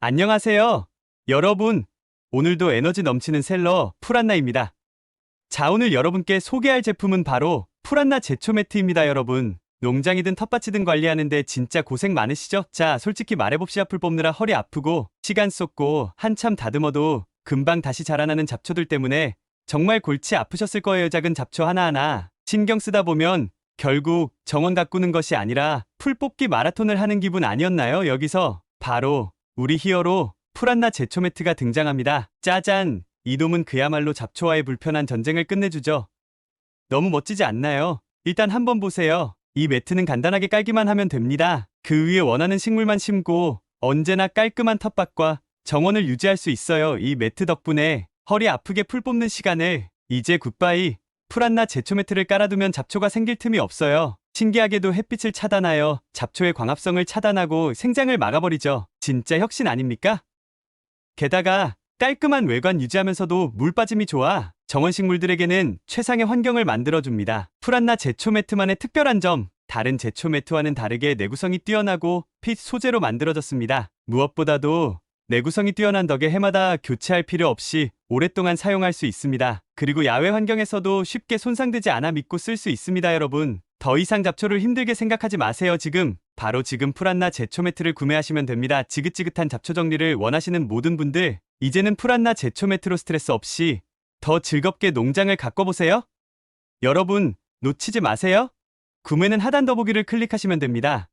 안녕하세요. 여러분, 오늘도 에너지 넘치는 셀러 풀안나입니다. 자, 오늘 여러분께 소개할 제품은 바로 풀안나 제초 매트입니다, 여러분. 농장이든 텃밭이든 관리하는데 진짜 고생 많으시죠? 자, 솔직히 말해봅시다. 풀 뽑느라 허리 아프고, 시간 쏟고, 한참 다듬어도 금방 다시 자라나는 잡초들 때문에 정말 골치 아프셨을 거예요. 작은 잡초 하나하나. 신경 쓰다 보면 결국 정원 가꾸는 것이 아니라 풀 뽑기 마라톤을 하는 기분 아니었나요? 여기서 바로 우리 히어로 풀안나 제초 매트가 등장합니다. 짜잔! 이 놈은 그야말로 잡초와의 불편한 전쟁을 끝내주죠. 너무 멋지지 않나요? 일단 한번 보세요. 이 매트는 간단하게 깔기만 하면 됩니다. 그 위에 원하는 식물만 심고 언제나 깔끔한 텃밭과 정원을 유지할 수 있어요. 이 매트 덕분에 허리 아프게 풀 뽑는 시간을 이제 굿바이 풀안나 제초 매트를 깔아두면 잡초가 생길 틈이 없어요. 신기하게도 햇빛을 차단하여 잡초의 광합성을 차단하고 생장을 막아버리죠. 진짜 혁신 아닙니까? 게다가 깔끔한 외관 유지하면서도 물 빠짐이 좋아 정원 식물들에게는 최상의 환경을 만들어줍니다. 풀안나 제초 매트만의 특별한 점, 다른 제초 매트와는 다르게 내구성이 뛰어나고 핏 소재로 만들어졌습니다. 무엇보다도 내구성이 뛰어난 덕에 해마다 교체할 필요 없이 오랫동안 사용할 수 있습니다. 그리고 야외 환경에서도 쉽게 손상되지 않아 믿고 쓸 수 있습니다, 여러분. 더 이상 잡초를 힘들게 생각하지 마세요, 지금. 바로 지금 풀안나 제초 매트를 구매하시면 됩니다. 지긋지긋한 잡초 정리를 원하시는 모든 분들, 이제는 풀안나 제초 매트로 스트레스 없이 더 즐겁게 농장을 가꿔보세요. 여러분, 놓치지 마세요. 구매는 하단 더보기를 클릭하시면 됩니다.